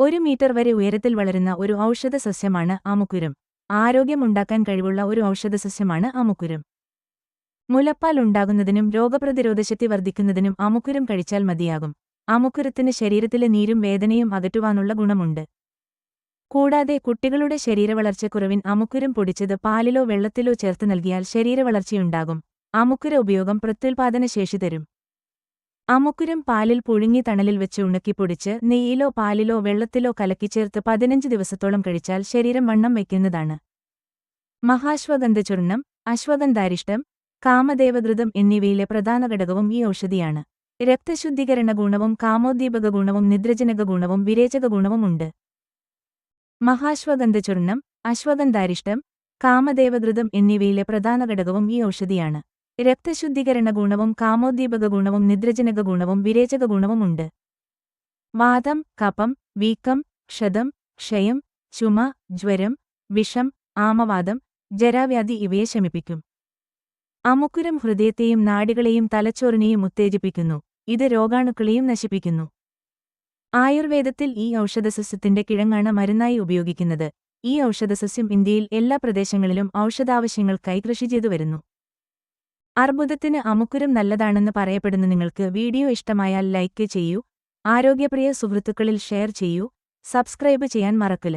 ഒരു മീറ്റർ വരെ ഉയരത്തിൽ വളരുന്ന ഒരു ഔഷധ സസ്യമാണ് ആമുക്കുരം. ആരോഗ്യമുണ്ടാക്കാൻ കഴിവുള്ള ഒരു ഔഷധ സസ്യമാണ് ആമുക്കുരം. മുലപ്പാൽ ഉണ്ടാകുന്നതിനും രോഗപ്രതിരോധശക്തി വർദ്ധിക്കുന്നതിനും ആമുക്കുരം കഴിച്ചാൽ മതിയാകും. ആമുക്കുരത്തിന് ശരീരത്തിലെ നീരും വേദനയും അകറ്റുവാനുള്ള ഗുണമുണ്ട്. കൂടാതെ കുട്ടികളുടെ ശരീരവളർച്ചക്കുറവിൻ അമുക്കുരം പൊടിച്ചത് പാലിലോ വെള്ളത്തിലോ ചേർത്ത് നൽകിയാൽ ശരീരവളർച്ചയുണ്ടാകും. അമുക്കുര ഉപയോഗം പ്രത്യുൽപാദന ശേഷി തരും. അമുക്കുരം പാലിൽ പുഴുങ്ങി തണലിൽ വെച്ച് ഉണക്കിപ്പൊടിച്ച് നെയ്യിലോ പാലിലോ വെള്ളത്തിലോ കലക്കിച്ചേർത്ത് പതിനഞ്ച് ദിവസത്തോളം കഴിച്ചാൽ ശരീരം വണ്ണം വയ്ക്കുന്നതാണ്. മഹാശ്വഗന്ധചൂർണം അശ്വഗന്ധാരിഷ്ടം കാമദേവഘൃതം എന്നിവയിലെ പ്രധാന ഘടകവും ഈ ഔഷധിയാണ്. രക്തശുദ്ധീകരണ ഗുണവും കാമോദ്ദീപക ഗുണവും നിദ്രജനക ഗുണവും വിരേചക ഗുണവും ഉണ്ട്. മഹാശ്വഗന്ധചൂർണം അശ്വഗന്ധാരിഷ്ടം കാമദേവഘൃതം എന്നിവയിലെ പ്രധാന ഘടകവും ഈ ഔഷധിയാണ്. രക്തശുദ്ധീകരണ ഗുണവും കാമോദ്ദീപക ഗുണവും നിദ്രജനക ഗുണവും വിരേചക ഗുണവുമുണ്ട് വാദം കപം വീക്കം ക്ഷതം ക്ഷയം ചുമ ജ്വരം വിഷം ആമവാദം ജരാവ്യാധി ഇവയെ ശമിപ്പിക്കും. അമുക്കുരം ഹൃദയത്തെയും നാഡികളെയും തലച്ചോറിനെയും ഉത്തേജിപ്പിക്കുന്നു. ഇത് രോഗാണുക്കളെയും നശിപ്പിക്കുന്നു. ആയുർവേദത്തിൽ ഈ ഔഷധസസ്യത്തിന്റെ കിഴങ്ങാണ് മരുന്നായി ഉപയോഗിക്കുന്നത്. ഈ ഔഷധസസ്യം ഇന്ത്യയിൽ എല്ലാ പ്രദേശങ്ങളിലും ഔഷധാവശ്യങ്ങൾക്കായി കൃഷി ചെയ്തു വരുന്നു. അർബുദത്തിന് അമുക്കുരം നല്ലതാണെന്ന് പറയപ്പെടുന്ന നിങ്ങൾക്ക് വീഡിയോ ഇഷ്ടമായാൽ ലൈക്ക് ചെയ്യൂ ആരോഗ്യപ്രിയ സുഹൃത്തുക്കളിൽ ഷെയർ ചെയ്യൂ സബ്സ്ക്രൈബ് ചെയ്യാൻ മറക്കൽ.